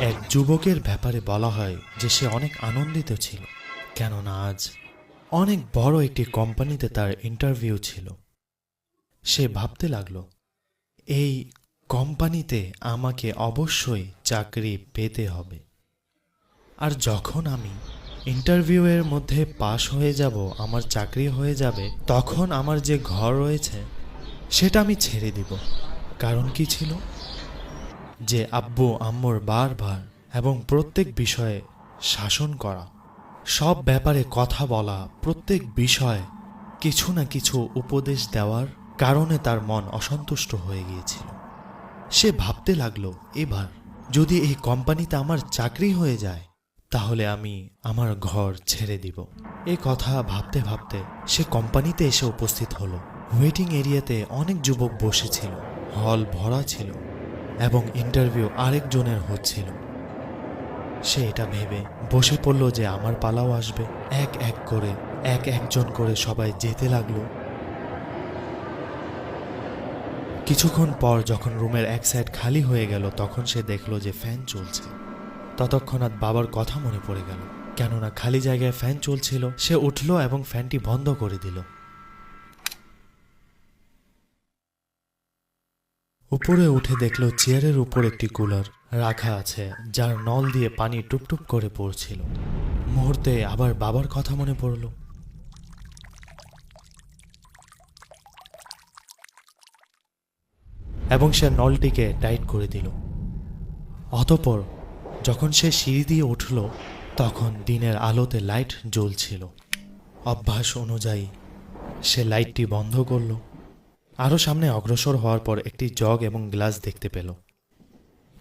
এক যুবকের ব্যাপারে বলা হয় যে সে অনেক আনন্দিত ছিল, কেননা আজ অনেক বড় একটি কোম্পানিতে তার ইন্টারভিউ ছিল। সে ভাবতে লাগল, এই কোম্পানিতে আমাকে অবশ্যই চাকরি পেতে হবে। আর যখন আমি ইন্টারভিউয়ের মধ্যে পাশ হয়ে যাব, আমার চাকরি হয়ে যাবে, তখন আমার যে ঘর রয়েছে, সেটা আমি ছেড়ে দিব। কারণ কি ছিল? যে আব্বু, আম্মুর বারবার এবং প্রত্যেক বিষয়ে শাসন করা। সব ব্যাপারে কথা বলা, প্রত্যেক বিষয়ে কিছু না কিছু উপদেশ দেওয়ার কারণে তার মন অসন্তুষ্ট হয়ে গিয়েছিল। সে ভাবতে লাগল, এবার যদি এই কোম্পানিতে আমার চাকরি হয়ে যায়, তাহলে আমি আমার ঘর ছেড়ে দিব। এ কথা ভাবতে ভাবতে সে কোম্পানিতে এসে উপস্থিত হলো। ওয়েটিং এরিয়াতে অনেক যুবক বসেছিল। হল ভরা ছিল। এবং ইন্টারভিউ আরেকজনের হচ্ছিল। সে এটা ভেবে বসে পড়ল যে আমার পালাও আসবে। এক এক করে, এক একজন করে সবাই যেতে লাগল। কিছুক্ষণ পর যখন রুমের এক সাইড খালি হয়ে গেল, তখন সে দেখল যে ফ্যান চলছে। ততক্ষণাৎ বাবার কথা মনে পড়ে গেল। কেননা খালি জায়গায় ফ্যান চলছিল, সে উঠল এবং ফ্যানটি বন্ধ করে দিল। উপরে উঠে দেখল চেয়ারের উপর একটি কুলার রাখা আছে, যার নল দিয়ে পানি টুপটুপ করে পড়ছিল। মুহূর্তে আবার বাবার কথা মনে পড়ল। এবং সে নলটিকে টাইট করে দিল। অতপর যখন সে সিঁড়ি দিয়ে উঠল, তখন দিনের আলোতে লাইট জ্বলছিল। অভ্যাস অনুযায়ী সে লাইটটি বন্ধ করল। আরও সামনে অগ্রসর হওয়ার পর একটি জগ এবং গ্লাস দেখতে পেল।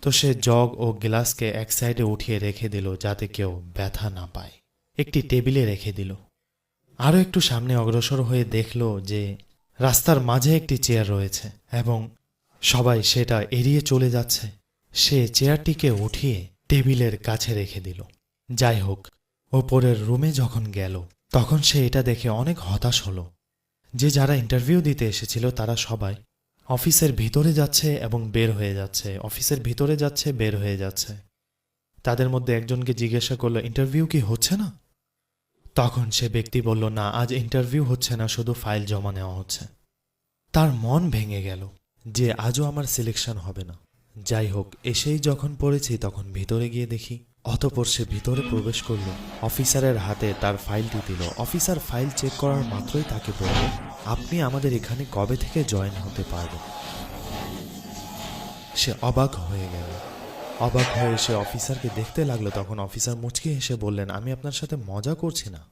তো সে জগ ও গ্লাসকে এক সাইডে উঠিয়ে রেখে দিল যাতে কেউ ব্যথা না পায়। একটি টেবিলে রেখে দিল। আরও একটু সামনে অগ্রসর হয়ে দেখল যে রাস্তার মাঝে একটি চেয়ার রয়েছে এবং সবাই সেটা এড়িয়ে চলে যাচ্ছে। সে চেয়ারটিকে উঠিয়ে টেবিলের কাছে রেখে দিল। যাই হোক, ওপরের রুমে যখন গেল, তখন সে এটা দেখে অনেক হতাশ হলো। যে যারা ইন্টারভিউ দিতে এসেছিল তারা সবাই অফিসের ভিতরে যাচ্ছে এবং বের হয়ে যাচ্ছে। অফিসের ভিতরে যাচ্ছে, বের হয়ে যাচ্ছে। তাদের মধ্যে একজনকে জিজ্ঞাসা করল ইন্টারভিউ কি হচ্ছে না? তখন সে ব্যক্তি বলল, না, আজ ইন্টারভিউ হচ্ছে না, শুধু ফাইল জমা নেওয়া হচ্ছে। তার মন ভেঙে গেল যে আজও আমার সিলেকশন হবে না। যাই হোক, এসেই যখন পড়েছি তখন ভিতরে গিয়ে দেখি অতপর সে ভিতরে প্রবেশ করল। অফিসারের হাতে তার ফাইলটি দিল। অফিসার ফাইল চেক করার মাত্রই তাকে বলল, আপনি আমাদের এখানে কবে থেকে জয়েন হতে পারবেন? সে অবাক হয়ে গেল। অবাক হয়ে সে অফিসারকে দেখতে লাগল। তখন অফিসার মুচকি হেসে বললেন, আমি আপনার সাথে মজা করছি না।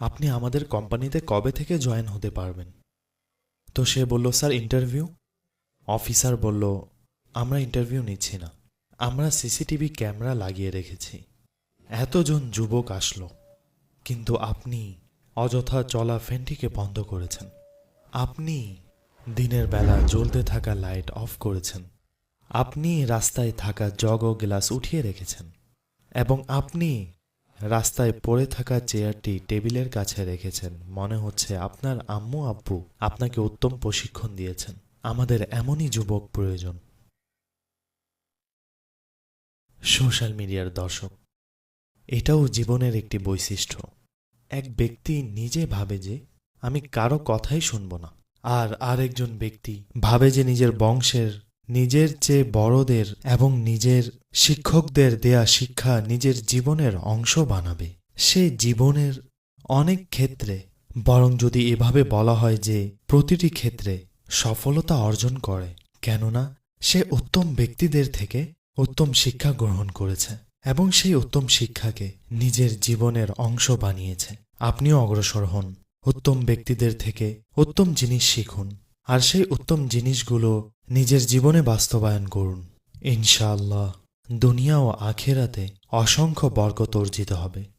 আপনি আমাদের কোম্পানিতে কবে থেকে জয়েন হতে পারবেন? তো সে বলল, স্যার, ইন্টারভিউ? অফিসার বলল, আমরা ইন্টারভিউ নিচ্ছি না। আমরা সিসিটিভি ক্যামেরা লাগিয়ে রেখেছি। এতজন যুবক আসলো, কিন্তু আপনি অযথা চলা ফ্যানটিকে বন্ধ করেছেন। আপনি দিনের বেলা জ্বলতে থাকা লাইট অফ করেছেন। আপনি রাস্তায় থাকা জগ ও গ্লাস উঠিয়ে রেখেছেন এবং আপনি রাস্তায় পড়ে থাকা চেয়ারটি টেবিলের কাছে রেখেছেন। মনে হচ্ছে আপনার আম্মু, আব্বু আপনাকে উত্তম প্রশিক্ষণ দিয়েছেন। আমাদের এমনই যুবক প্রয়োজন। সোশ্যাল মিডিয়ার দর্শক। এটাও জীবনের একটি বৈশিষ্ট্য। এক ব্যক্তি নিজে ভাবে যে, আমি কারও কথাই শুনব না। আর আরেকজন ব্যক্তি ভাবে যে নিজের বংশের, নিজের চেয়ে বড়দের এবং নিজের শিক্ষকদের দেয়া শিক্ষা নিজের জীবনের অংশ বানাবে। সে জীবনের অনেক ক্ষেত্রে, বরং যদি এভাবে বলা হয় যে, প্রতিটি ক্ষেত্রে সফলতা অর্জন করে, কেননা সে উত্তম ব্যক্তিদের থেকে উত্তম শিক্ষা গ্রহণ করেছে এবং সেই উত্তম শিক্ষাকে নিজের জীবনের অংশ বানিয়েছে। আপনিও অগ্রসর হন, উত্তম ব্যক্তিদের থেকে উত্তম জিনিস শিখুন আর সেই উত্তম জিনিসগুলো নিজের জীবনে বাস্তবায়ন করুন। ইনশাআল্লাহ, দুনিয়া ও আখেরাতে অসংখ্য বরকত অর্জিত হবে।